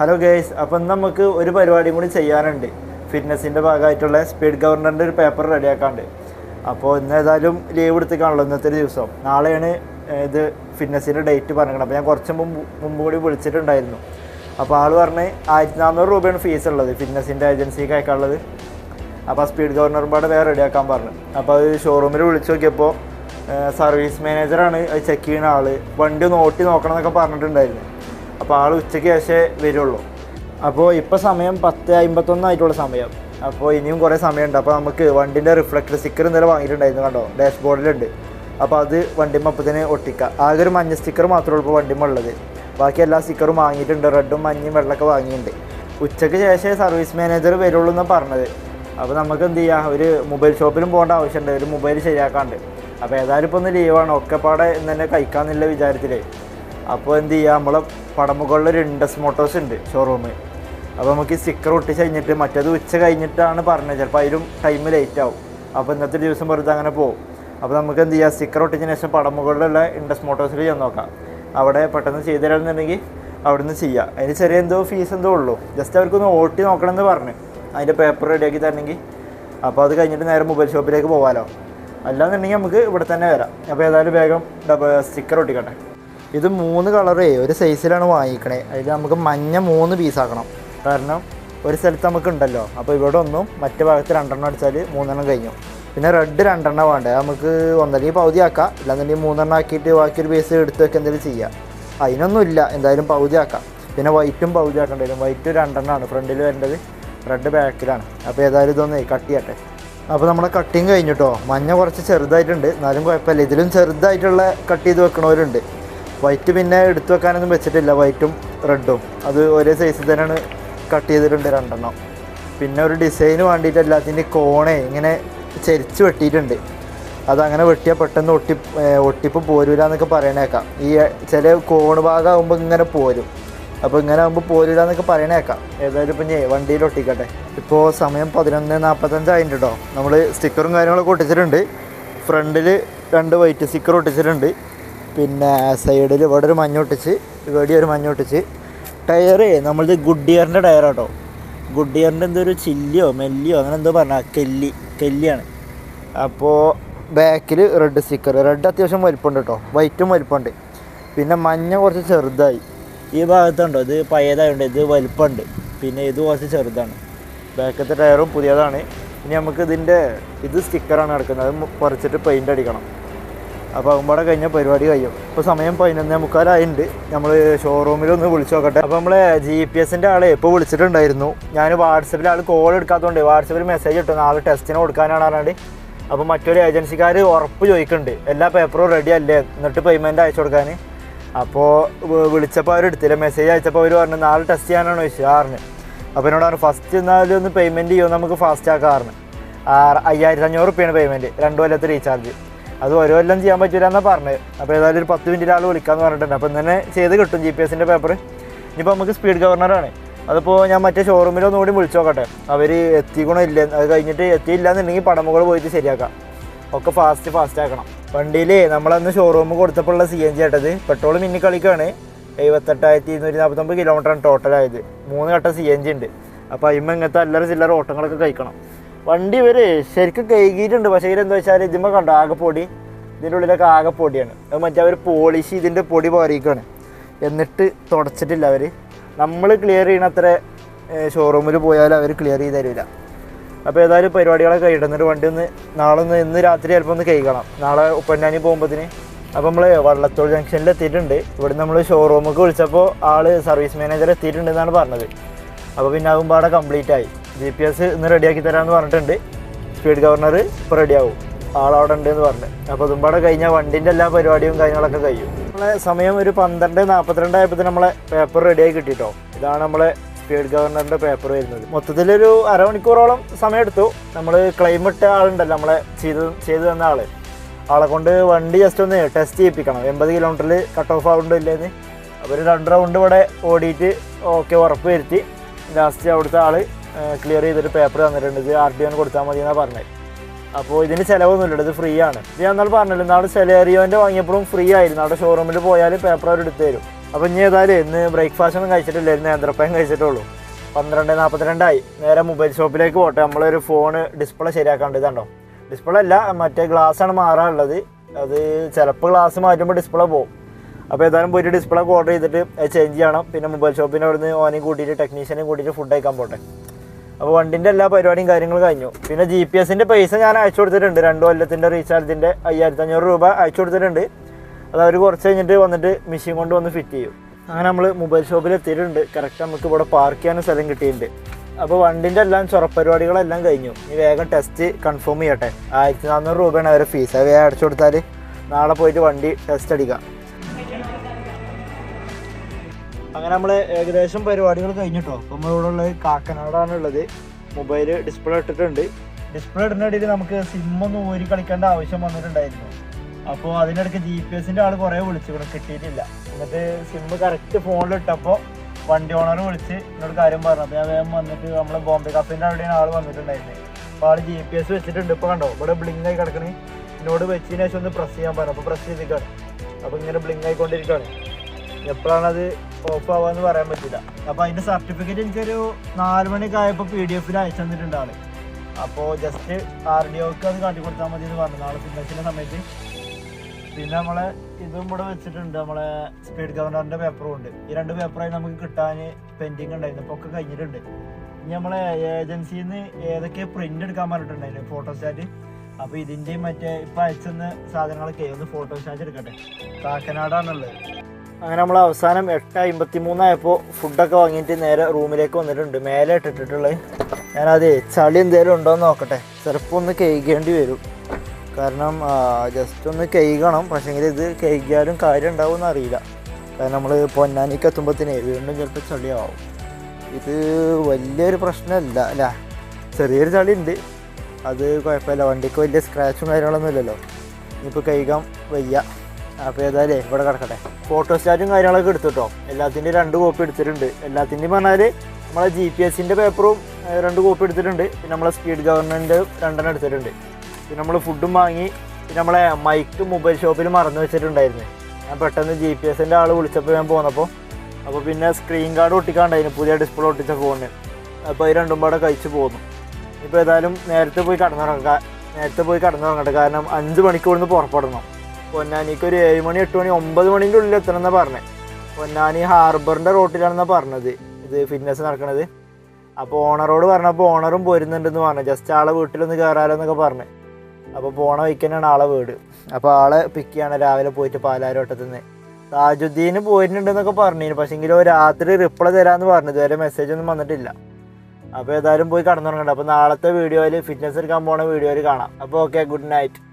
Hello guys അപ്പം നമുക്ക് ഒരു പരിപാടിയും കൂടി ചെയ്യാനുണ്ട്. ഫിറ്റ്നസിന്റെ ഭാഗമായിട്ടുള്ള സ്പീഡ് ഗവർണറിന്റെ ഒരു പേപ്പർ റെഡിയാക്കാണ്ട് അപ്പോൾ ഇന്ന് ഏതായാലും ലീവ് എടുത്തേക്കാണല്ലോ ഇന്നത്തെ ഒരു ദിവസം. നാളെയാണ് ഇത് ഫിറ്റ്നസിന്റെ ഡേറ്റ് പറഞ്ഞത് അപ്പോൾ ഞാൻ കുറച്ച് മുമ്പ് മുമ്പ് കൂടി വിളിച്ചിട്ടുണ്ടായിരുന്നു. അപ്പോൾ ആൾ പറഞ്ഞ് ആയിരത്തി നാനൂറ് രൂപയാണ് ഫീസ് ഉള്ളത്. ഫിറ്റ്നസിന്റെ ഏജൻസിക്ക് അയക്കാനുള്ളത്. അപ്പോൾ ആ സ്പീഡ് ഗവർണറും പാടെ വേറെ റെഡിയാക്കാൻ പറഞ്ഞു. അപ്പോൾ അത് ഷോറൂമിൽ വിളിച്ച് നോക്കിയപ്പോൾ സർവീസ് മാനേജറാണ് അത് ചെക്ക് ചെയ്യുന്ന ആൾ വണ്ടി നോട്ടി നോക്കണം എന്നൊക്കെ പറഞ്ഞിട്ടുണ്ടായിരുന്നു. അപ്പോൾ ആൾ ഉച്ചയ്ക്ക് ശേഷമേ വരുള്ളൂ. അപ്പോൾ ഇപ്പോൾ സമയം പത്ത് അമ്പത്തൊന്നായിട്ടുള്ള സമയം. അപ്പോൾ ഇനിയും കുറേ സമയമുണ്ട് അപ്പോൾ നമുക്ക് വണ്ടിന്റെ റിഫ്ലക്ടർ സ്റ്റിക്കർ ഇന്നലെ വാങ്ങിയിട്ടുണ്ടായിരുന്നു കണ്ടോ? ഡാഷ് ബോർഡിലുണ്ട് അപ്പോൾ അത് വണ്ടിമ്മ മപ്പത്തിന് ഒട്ടിക്കുക ആകെ ഒരു മഞ്ഞ സ്റ്റിക്കർ മാത്രമേ ഇപ്പോൾ വണ്ടിമ്മ ഉള്ളത്. ബാക്കി എല്ലാ സ്റ്റിക്കറും വാങ്ങിയിട്ടുണ്ട്. റെഡും മഞ്ഞയും വെള്ളമൊക്കെ വാങ്ങിയിട്ടുണ്ട് ഉച്ചയ്ക്ക് ശേഷമേ സർവീസ് മാനേജർ വരുള്ളൂ എന്നാണ് പറഞ്ഞത്. അപ്പോൾ നമുക്ക് എന്ത് ചെയ്യാം? ഒരു മൊബൈൽ ഷോപ്പിലും പോകേണ്ട ആവശ്യമുണ്ട് ഒരു മൊബൈൽ ശരിയാക്കാണ്ട്. അപ്പോൾ ഏതായാലും ഇപ്പോൾ ഒന്ന് ലീവാണ് ഒക്കെപ്പാടെ ഇന്ന് തന്നെ കഴിക്കാമെന്നുള്ള വിചാരത്തിലേ. അപ്പോൾ എന്ത് ചെയ്യുക നമ്മളെ പടമുകളിൽ ഒരു ഇൻഡസ് മോട്ടോഴ്സ് ഉണ്ട് ഷോറൂമ് അപ്പോൾ നമുക്ക് സ്റ്റിക്കർ ഒട്ടിച്ച് കഴിഞ്ഞിട്ട് മറ്റേത് ഉച്ച കഴിഞ്ഞിട്ടാണ് പറഞ്ഞത്. ചിലപ്പോൾ അതിലും ടൈം ലേറ്റ് ആവും. അപ്പോൾ ഇന്നത്തെ ദിവസം വെറുതെ അങ്ങനെ പോകും അപ്പോൾ നമുക്ക് എന്ത് ചെയ്യാം? സ്റ്റിക്കർ ഒട്ടിച്ചതിന് ശേഷം പടമുകളിലുള്ള ഇൻഡസ് മോട്ടോഴ്സിൽ ചെന്ന് നോക്കാം. അവിടെ പെട്ടെന്ന് ചെയ്തു തരാമെന്നുണ്ടെങ്കിൽ അവിടെ നിന്ന് ചെയ്യാം. അതിന് ചെറിയ എന്തോ ഫീസ് എന്തോ ഉള്ളൂ. ജസ്റ്റ് അവർക്കൊന്ന് ഓട്ടി നോക്കണമെന്ന് പറഞ്ഞു. അതിന്റെ പേപ്പർ റെഡിയാക്കി തരണമെങ്കിൽ. അപ്പോൾ അത് കഴിഞ്ഞിട്ട് നേരെ മൊബൈൽ ഷോപ്പിലേക്ക് പോകാമല്ലോ അല്ലാന്നുണ്ടെങ്കിൽ നമുക്ക് ഇവിടെ തന്നെ വരാം. അപ്പോൾ ഏതായാലും വേഗം സ്റ്റിക്കർ ഒട്ടിക്കട്ടെ. ഇത് മൂന്ന് കളറേ ഒരു സൈസിലാണ് വാങ്ങിക്കണേ. അതിൽ നമുക്ക് മഞ്ഞ മൂന്ന് പീസാക്കണം കാരണം ഒരു സ്ഥലത്ത് നമുക്ക് ഉണ്ടല്ലോ. അപ്പോൾ ഇവിടെ ഒന്നും മറ്റേ ഭാഗത്ത് രണ്ടെണ്ണം അടിച്ചാൽ മൂന്നെണ്ണം കഴിഞ്ഞു. പിന്നെ റെഡ് രണ്ടെണ്ണം വേണ്ടേ. നമുക്ക് ഒന്നല്ലെങ്കിൽ പകുതി ആക്കാം. ഇല്ലാന്നുണ്ടെങ്കിൽ മൂന്നെണ്ണം ആക്കിയിട്ട് ബാക്കി ഒരു പീസ് എടുത്ത് വെക്കുക എന്തെങ്കിലും ചെയ്യാം. അതിനൊന്നും ഇല്ല എന്തായാലും പകുതി ആക്കാം. പിന്നെ വൈറ്റും പകുതി ആക്കേണ്ടി വരും. വൈറ്റ് രണ്ടെണ്ണമാണ് ഫ്രണ്ടിൽ വരേണ്ടത് റെഡ് ബാക്കിലാണ് അപ്പോൾ ഏതായാലും ഇതൊന്ന് കട്ട് ചെയ്യട്ടെ. അപ്പോൾ നമ്മുടെ കട്ടിങ് കഴിഞ്ഞിട്ടോ മഞ്ഞ കുറച്ച് ചെറുതായിട്ടുണ്ട്. എന്നാലും കുഴപ്പമില്ല. ഇതിലും ചെറുതായിട്ടുള്ള കട്ട് ചെയ്ത് വെക്കണവരുണ്ട്. വൈറ്റ് പിന്നെ എടുത്തു വെക്കാനൊന്നും വെച്ചിട്ടില്ല. വൈറ്റും റെഡും അത് ഒരേ സൈസിൽ തന്നെയാണ് കട്ട് ചെയ്തിട്ടുണ്ട് രണ്ടെണ്ണം. പിന്നെ ഒരു ഡിസൈന് വേണ്ടിയിട്ട് എല്ലാത്തിന്റെ കോണെ ഇങ്ങനെ ചരിച്ച് വെട്ടിയിട്ടുണ്ട്. അതങ്ങനെ വെട്ടിയാൽ പെട്ടെന്ന് ഒട്ടി ഒട്ടിപ്പ് പോരൂല എന്നൊക്കെ പറയണേക്കാം. ഈ ചില കോണ് ഭാഗമാകുമ്പോൾ ഇങ്ങനെ പോരും. അപ്പോൾ ഇങ്ങനെ ആകുമ്പോൾ പോരൂല എന്നൊക്കെ പറയണേക്കാം. ഏതായാലും ഇപ്പം ഞാൻ വണ്ടിയിൽ ഒട്ടിക്കട്ടെ. ഇപ്പോൾ സമയം പതിനൊന്ന് നാൽപ്പത്തഞ്ചായിട്ടുണ്ട് കേട്ടോ നമ്മൾ സ്റ്റിക്കറും കാര്യങ്ങളൊക്കെ ഒട്ടിച്ചിട്ടുണ്ട്. ഫ്രണ്ടിൽ രണ്ട് വൈറ്റ് സ്റ്റിക്കർ ഒട്ടിച്ചിട്ടുണ്ട്. പിന്നെ സൈഡിൽ ഇവിടെ ഒരു മഞ്ഞൊട്ടിച്ച് ഇവിടെ ഒരു മഞ്ഞൊട്ടിച്ച്. ടയറ് ഗുഡിയറിന്റെ ടയർ കേട്ടോ ടയറാട്ടോ. ഗുഡ് എന്തൊരു ചില്ലിയോ മെല്ലിയോ അങ്ങനെ എന്തോ പറഞ്ഞാൽ കെല്ലി കെല്ലിയാണ്. അപ്പോൾ ബാക്കിൽ റെഡ് സ്റ്റിക്കർ. റെഡ് അത്യാവശ്യം വലിപ്പമുണ്ട് കേട്ടോ വൈറ്റും വലിപ്പമുണ്ട്. പിന്നെ മഞ്ഞ കുറച്ച് ചെറുതായി. ഈ ഭാഗത്തുണ്ടോ? ഇത് പഴയതായതുകൊണ്ട് ഇത് വലിപ്പമുണ്ട്. പിന്നെ ഇത് കുറച്ച് ചെറുതാണ്. ബാക്കത്തെ ടയറും പുതിയതാണ്. ഇനി നമുക്ക് ഇതിന്റെ ഇത് സ്റ്റിക്കറാണ് കിടക്കുന്നത് അത് കുറച്ചിട്ട് പെയിന്റ് അടിക്കണം. അപ്പോൾ അതുമ്പാടെ കഴിഞ്ഞ പരിപാടി കഴിയും. ഇപ്പോൾ സമയം പതിനൊന്നേ മുക്കാലായിട്ടുണ്ട് നമ്മൾ ഷോറൂമിൽ ഒന്ന് വിളിച്ചു നോക്കട്ടെ. അപ്പോൾ നമ്മളെ ജി പി എസിന്റെ ആളെ ഇപ്പോൾ വിളിച്ചിട്ടുണ്ടായിരുന്നു. ഞാൻ വാട്സപ്പിൽ ആൾ കോൾ എടുക്കാത്തതുകൊണ്ട് വാട്സപ്പിൽ മെസ്സേജ് ഇട്ടു. നാളെ ടെസ്റ്റിന് കൊടുക്കാനാണ് അറിയാണ്ട് അപ്പോൾ മറ്റൊരു ഏജൻസിക്കാർ ഉറപ്പ് ചോദിക്കുന്നുണ്ട് എല്ലാ പേപ്പറും റെഡി അല്ലേ? എന്നിട്ട് പേയ്മെന്റ് അയച്ചു കൊടുക്കാൻ അപ്പോൾ വിളിച്ചപ്പോൾ അവർ എടുത്തില്ല. മെസ്സേജ് അയച്ചപ്പോൾ അവർ പറഞ്ഞു നാളെ ടെസ്റ്റ് ചെയ്യാനാണ്? ചോദിച്ചത് ആറിന് അപ്പോൾ എന്നോട് പറഞ്ഞു ഫസ്റ്റ് എന്നാലും ഒന്ന് പേയ്മെന്റ് ചെയ്യുമോ നമുക്ക് ഫാസ്റ്റ് ആക്കാറിന് അയ്യായിരത്തി അഞ്ഞൂറ് റുപ്യാണ് പേയ്മെന്റ് രണ്ട് കൊല്ലത്തെ റീചാർജ് അത് ഒരു കൊല്ലം ചെയ്യാൻ പറ്റില്ല എന്നാണ് പറഞ്ഞത് അപ്പോൾ ഏതായാലും ഒരു പത്ത് മിനിറ്റിൽ ആൾ വിളിക്കാമെന്ന് പറഞ്ഞിട്ടുണ്ട്. ഇന്ന് തന്നെ ചെയ്ത് കിട്ടും ജി പി എസിന്റെ പേപ്പർ ഇനിയിപ്പോൾ നമുക്ക് സ്പീഡ് ഗവർണറാണ് അതിപ്പോൾ ഞാൻ മറ്റേ ഷോറൂമിൽ ഒന്നുകൂടി വിളിച്ചു നോക്കട്ടെ. അവർ എത്തിക്കണോ ഇല്ല? അത് കഴിഞ്ഞിട്ട് എത്തിയില്ല എന്നുണ്ടെങ്കിൽ പടമുകൾ പോയിട്ട് ശരിയാക്കാം. ഒക്കെ ഫാസ്റ്റ് ഫാസ്റ്റ് ആക്കണം. വണ്ടിയിൽ നമ്മളന്ന് ഷോറൂം കൊടുത്തപ്പോഴുള്ള സി എൻ ജി ആട്ടത് പെട്രോൾ മിന്നി കളിക്കാണ്. എഴുപത്തെട്ടായിരത്തി ഇരുന്നൂറ്റി നാൽപ്പത്തൊമ്പത് കിലോമീറ്ററാണ് ടോട്ടലായത് മൂന്ന് ഘട്ടം സി എൻ ജി ഉണ്ട്. അപ്പോൾ അതിമ്മ ഇങ്ങനത്തെ അല്ലറ ചില്ലറ ഓട്ടങ്ങളൊക്കെ കഴിക്കണം. വണ്ടി ഇവർ ശരിക്കും കഴുകിയിട്ടുണ്ട്. പക്ഷേ ഇതിലെന്താ വെച്ചാൽ ഇതിമ്മ കണ്ടോ? ആകെ പൊടി. ഇതിന്റെ ഉള്ളിലൊക്കെ ആകെ പൊടിയാണ്. അത് മറ്റേ അവർ പോളിഷ് ഇതിന്റെ പൊടി പോരിക്കാണ് എന്നിട്ട് തുടച്ചിട്ടില്ല അവർ നമ്മൾ ക്ലിയർ ചെയ്യണത്ര ഷോറൂമിൽ പോയാലും അവർ ക്ലിയർ ചെയ്ത് തരില്ല അപ്പോൾ ഏതായാലും പരിപാടികളൊക്കെ കഴിയട്ടെ എന്നിട്ട് വണ്ടി ഒന്ന് നാളെ ഒന്ന് ഇന്ന് രാത്രി ചിലപ്പോൾ ഒന്ന് കഴിക്കണം നാളെ ഉപ്പന്നാനി പോകുമ്പോഴത്തേന് അപ്പോൾ നമ്മൾ വള്ളത്തോൾ ജംഗ്ഷനിൽ എത്തിയിട്ടുണ്ട്. ഇവിടെ നമ്മൾ ഷോറൂമൊക്കെ വിളിച്ചപ്പോൾ ആൾ സർവീസ് മാനേജർ എത്തിയിട്ടുണ്ട് എന്നാണ് പറഞ്ഞത്. അപ്പോൾ പിന്നെ ആകുമ്പോൾ അവിടെ കംപ്ലീറ്റ് ആയി. ജി പി എസ് ഇന്ന് റെഡിയാക്കി തരാമെന്ന് പറഞ്ഞിട്ടുണ്ട്. സ്പീഡ് ഗവർണർ ഇപ്പോൾ റെഡിയാവും ആളവിടെ ഉണ്ട് എന്ന് പറഞ്ഞു അപ്പോൾ അതുമ്പാടെ കഴിഞ്ഞാൽ വണ്ടിന്റെ എല്ലാ പരിപാടിയും കാര്യങ്ങളൊക്കെ കഴിയും. നമ്മളെ സമയം ഒരു പന്ത്രണ്ട് നാൽപ്പത്തിരണ്ട് ആയപ്പോൾ നമ്മളെ പേപ്പർ റെഡിയായി കിട്ടിയിട്ടോ ഇതാണ് നമ്മളെ സ്പീഡ് ഗവർണറിന്റെ പേപ്പർ വരുന്നത്. മൊത്തത്തിലൊരു അരമണിക്കൂറോളം സമയമെടുത്തു നമ്മൾ ക്ലെയിം ഇട്ട ആളുണ്ടല്ലോ നമ്മളെ ചെയ്ത് ചെയ്തു തന്ന ആൾ ആളെ കൊണ്ട് വണ്ടി ജസ്റ്റ് ഒന്ന് ടെസ്റ്റ് ചെയ്യിപ്പിക്കണം. എൺപത് കിലോമീറ്ററിൽ കട്ട് ഓഫ് ആവുന്നുണ്ടോ ഇല്ലേന്ന്. അവർ രണ്ട് റൗണ്ട് ഇവിടെ ഓടിയിട്ട് ഓക്കെ ഉറപ്പ് വരുത്തി. ലാസ്റ്റ് അവിടുത്തെ ആൾ ക്ലിയർ ചെയ്തിട്ട് പേപ്പർ തന്നിട്ടുണ്ട്. ഇത് ആർ ഡി ഒന്ന് കൊടുത്താൽ മതി എന്നാണ് പറഞ്ഞത് അപ്പോൾ ഇതിന് ചിലവൊന്നുമില്ല. ഇത് ഫ്രീ ആണ്. ഞാൻ എന്നാൽ പറഞ്ഞല്ലോ നാളെ സെലേറിയോന്റെ വാങ്ങിയപ്പോഴും ഫ്രീ ആയിരുന്നു. അവിടെ ഷോറൂമിൽ പോയാൽ പേപ്പർ അവർ എടുത്തു തരും. അപ്പോൾ ഇനി ഏതായാലും ഇന്ന് ബ്രേക്ക്ഫാസ്റ്റ് ഒന്നും കഴിച്ചിട്ടില്ല. ഇന്ന് നേന്ത്രപ്പഴം കഴിച്ചിട്ടുള്ളൂ. പന്ത്രണ്ട് നാൽപ്പത്തിരണ്ടായി നേരെ മൊബൈൽ ഷോപ്പിലേക്ക് പോട്ടെ. നമ്മളൊരു ഫോണ് ഡിസ്പ്ലേ ശരിയാക്കാണ്ട് ഇതാണ്ടോ? ഡിസ്പ്ലേ അല്ല മറ്റേ ഗ്ലാസ് ആണ് മാറാനുള്ളത്. അത് ചിലപ്പോൾ ഗ്ലാസ് മാറ്റുമ്പോൾ ഡിസ്പ്ലേ പോകും അപ്പോൾ ഏതായാലും പോയിട്ട് ഡിസ്പ്ലേ ഓർഡർ ചെയ്തിട്ട് ചേഞ്ച് ചെയ്യണം. പിന്നെ മൊബൈൽ ഷോപ്പിന്റെ അവിടുന്ന് ഓനെയും കൂട്ടിയിട്ട് ടെക്നീഷ്യനെയും കൂട്ടിയിട്ട് ഫുഡ് കഴിക്കാൻ പോട്ടെ. അപ്പോൾ വണ്ടിന്റെ എല്ലാ പരിപാടിയും കാര്യങ്ങളും കഴിഞ്ഞു. പിന്നെ ജി പി എസിന്റെ പൈസ ഞാൻ അയച്ചു കൊടുത്തിട്ടുണ്ട്. രണ്ട് കൊല്ലത്തിന്റെ റീചാർജിന്റെ അയ്യായിരത്തി അഞ്ഞൂറ് രൂപ അയച്ചു കൊടുത്തിട്ടുണ്ട്. അത് അവർ കുറച്ച് കഴിഞ്ഞിട്ട് വന്നിട്ട് മെഷീൻ കൊണ്ട് വന്ന് ഫിറ്റ് ചെയ്യും. അങ്ങനെ നമ്മൾ മൊബൈൽ ഷോപ്പിൽ എത്തിയിട്ടുണ്ട്. കറക്റ്റ് നമുക്ക് ഇവിടെ പാർക്ക് ചെയ്യാനും സ്ഥലം കിട്ടിയിട്ടുണ്ട്. അപ്പോൾ വണ്ടിന്റെ എല്ലാം ചുറപ്പരിപാടികളെല്ലാം കഴിഞ്ഞു. ഇനി വേഗം ടെസ്റ്റ് കൺഫേം ചെയ്യട്ടെ. ആയിരത്തി നാനൂറ് രൂപയാണ് അവരെ ഫീസ് വേഗം അടച്ചു കൊടുത്താൽ നാളെ പോയിട്ട് വണ്ടി ടെസ്റ്റ് അടിക്കാം. അങ്ങനെ നമ്മൾ ഏകദേശം പരിപാടികൾ കഴിഞ്ഞിട്ടോ. അപ്പം നമ്മളിവിടെ ഉള്ളത് കാക്കനാടാണ് ഉള്ളത് മൊബൈൽ ഡിസ്പ്ലേ ഇട്ടിട്ടുണ്ട്. ഡിസ്പ്ലേ ഇടുന്നിടയിൽ നമുക്ക് സിം ഒന്ന് ഊരി കളിക്കേണ്ട ആവശ്യം വന്നിട്ടുണ്ടായിരുന്നു. അപ്പോൾ അതിനിടയ്ക്ക് ജി പി എസിന്റെ ആൾ കുറേ വിളിച്ചു. കിട്ടിയിട്ടില്ല. എന്നിട്ട് സിം കറക്റ്റ് ഫോണിൽ ഇട്ടപ്പോൾ വണ്ടി ഓണർ വിളിച്ച് എന്നോട് കാര്യം പറഞ്ഞു. അപ്പോൾ ഞാൻ വേഗം വന്നിട്ട് നമ്മൾ ബോംബെ കപ്പിന്റെ അവിടെയാണ് ആൾ വന്നിട്ടുണ്ടായിരുന്നത് അപ്പോൾ ആൾ ജി പി എസ് വെച്ചിട്ടുണ്ട് ഇപ്പോൾ കണ്ടോ? ഇവിടെ ബ്ലിങ്ക് ആയി കിടക്കണേ. എന്നോട് വെച്ചതിന് ശേഷം ഒന്ന് പ്രസ് ചെയ്യാൻ പറഞ്ഞു. അപ്പോൾ പ്രസ് ചെയ്തിരിക്കുകയാണ് അപ്പോൾ ഇങ്ങനെ ബ്ലിങ്ക് ആയിക്കൊണ്ടിരിക്കുകയാണ് എപ്പോഴാണത് ഓഫ് ആവാന്ന് പറയാൻ പറ്റില്ല. അപ്പൊ അതിന്റെ സർട്ടിഫിക്കറ്റ് എനിക്കൊരു നാല് ആയപ്പോൾ പി ഡി എഫിൽ അയച്ചു തന്നിട്ടുണ്ട് ആൾ. അപ്പോൾ ജസ്റ്റ് ആർ ഡി ഒക്ക് അത് കാട്ടി കൊടുത്താൽ മതി എന്ന് പറഞ്ഞു. നാളെ ഫിറ്റ്നസിന്റെ സമയത്ത്. പിന്നെ നമ്മളെ ഇതും ഇവിടെ വെച്ചിട്ടുണ്ട്. നമ്മളെ സ്പീഡ് ഗവർണറിന്റെ പേപ്പറും ഉണ്ട്. ഈ രണ്ട് പേപ്പറായി നമുക്ക് കിട്ടാൻ പെൻഡിങ് ഉണ്ടായിരുന്നു. അപ്പൊ ഒക്കെ കഴിഞ്ഞിട്ടുണ്ട്. ഇനി നമ്മളെ ഏജൻസിയിൽ നിന്ന് ഏതൊക്കെ പ്രിന്റ് എടുക്കാൻ പറഞ്ഞിട്ടുണ്ടായിരുന്നു? ഫോട്ടോസ്റ്റാറ്റ് അപ്പോൾ ഇതിന്റെയും മറ്റേ ഇപ്പൊ അയച്ചെന്ന് സാധനങ്ങളൊക്കെ ഒന്ന് ഫോട്ടോസ്റ്റാറ്റ് എടുക്കട്ടെ. കാക്കനാടാണുള്ളത്. അങ്ങനെ നമ്മൾ അവസാനം എട്ട് അമ്പത്തി മൂന്നായപ്പോൾ ഫുഡൊക്കെ വാങ്ങിയിട്ട് നേരെ റൂമിലേക്ക് വന്നിട്ടുണ്ട്. മേലെ ഇട്ടിട്ടുള്ളത് ഞാനത് ചളി എന്തേലും ഉണ്ടോ എന്ന് നോക്കട്ടെ. ചിലപ്പോൾ ഒന്ന് കഴുകേണ്ടി വരും. കാരണം ജസ്റ്റ് ഒന്ന് കഴുകണം. പക്ഷേങ്കിൽ ഇത് കഴുകിയാലും കാര്യം ഉണ്ടാവുമെന്ന് അറിയില്ല. കാരണം നമ്മൾ പൊന്നാനിക്ക് എത്തുമ്പോഴത്തേനെ വീണ്ടും ചിലപ്പോൾ ചളിയാവും. ഇത് വലിയൊരു പ്രശ്നമല്ല അല്ല? ചെറിയൊരു ചളി ഉണ്ട്. അത് കുഴപ്പമില്ല. വണ്ടിക്ക് വലിയ സ്ക്രാച്ചും കാര്യങ്ങളൊന്നും ഇല്ലല്ലോ. ഇനിയിപ്പോൾ കഴുകാൻ വയ്യ. അപ്പോൾ ഏതായാലും ഇവിടെ കിടക്കട്ടെ. ഫോട്ടോസ്റ്റാറ്റും കാര്യങ്ങളൊക്കെ എടുത്തിട്ടോ എല്ലാത്തിന്റെയും രണ്ട് കോപ്പി എടുത്തിട്ടുണ്ട്. എല്ലാത്തിന്റെയും പറഞ്ഞാൽ നമ്മളെ ജി പി എസിന്റെ പേപ്പറും രണ്ട് കോപ്പി എടുത്തിട്ടുണ്ട്. പിന്നെ നമ്മളെ സ്പീഡ് ഗവർണറിന്റെ രണ്ടെണ്ണം എടുത്തിട്ടുണ്ട്. പിന്നെ നമ്മൾ ഫുഡും വാങ്ങി പിന്നെ നമ്മളെ മൈക്ക് മൊബൈൽ ഷോപ്പിൽ മറന്നു വെച്ചിട്ടുണ്ടായിരുന്നു. ഞാൻ പെട്ടെന്ന് ജി പി എസിന്റെ ആൾ വിളിച്ചപ്പോൾ ഞാൻ പോന്നപ്പോൾ അപ്പോൾ പിന്നെ സ്ക്രീൻ ഗാർഡ് ഒട്ടിക്കാണ്ടായിരുന്നു പുതിയ ഡിസ്പ്ലേ ഒട്ടിച്ച ഫോണിന് അപ്പോൾ അത് രണ്ടും പാടെ കഴിച്ച് പോന്നു. ഇപ്പൊ ഏതായാലും നേരത്തെ പോയി കടന്നുറങ്ങാം നേരത്തെ പോയി കടന്നുറങ്ങട്ടെ. കാരണം അഞ്ച് മണിക്കൂർ പുറപ്പെടണം. പൊന്നാനിക്ക് ഒരു ഏഴ് മണി എട്ട് മണി ഒമ്പത് മണിന്റെ ഉള്ളിൽ എത്തണം എന്നാണ് പറഞ്ഞത് പൊന്നാനി ഹാർബറിന്റെ റോട്ടിലാണെന്നാണ് പറഞ്ഞത്. ഇത് ഫിറ്റ്നസ് നടക്കണത്. അപ്പോൾ ഓണറോട് പറഞ്ഞപ്പോൾ ഓണറും പോരുന്നുണ്ടെന്ന് പറഞ്ഞു. ജസ്റ്റ് ആളെ വീട്ടിലൊന്ന് കയറാലോ എന്നൊക്കെ പറഞ്ഞു. അപ്പോൾ പോണ വയ്ക്കാനാണ് ആളെ വീട്. അപ്പോൾ ആളെ പിക്ക് ചെയ്യണം രാവിലെ പോയിട്ട് പാലാരോട്ടത്തിൽ നിന്ന് താജുദ്ദീന് പോയിട്ടുണ്ടെന്നൊക്കെ പറഞ്ഞിരുന്നു. പക്ഷേങ്കിലും രാത്രി റിപ്ലൈ തരാമെന്ന് പറഞ്ഞു. ഇതുവരെ മെസ്സേജ് ഒന്നും വന്നിട്ടില്ല. അപ്പോൾ ഏതായാലും പോയി കടന്നുറങ്ങണ്ട. അപ്പോൾ നാളത്തെ വീഡിയോയിൽ ഫിറ്റ്നസ് എടുക്കാൻ പോണ വീഡിയോയിൽ കാണാം. അപ്പോൾ ഓക്കെ ഗുഡ് നൈറ്റ്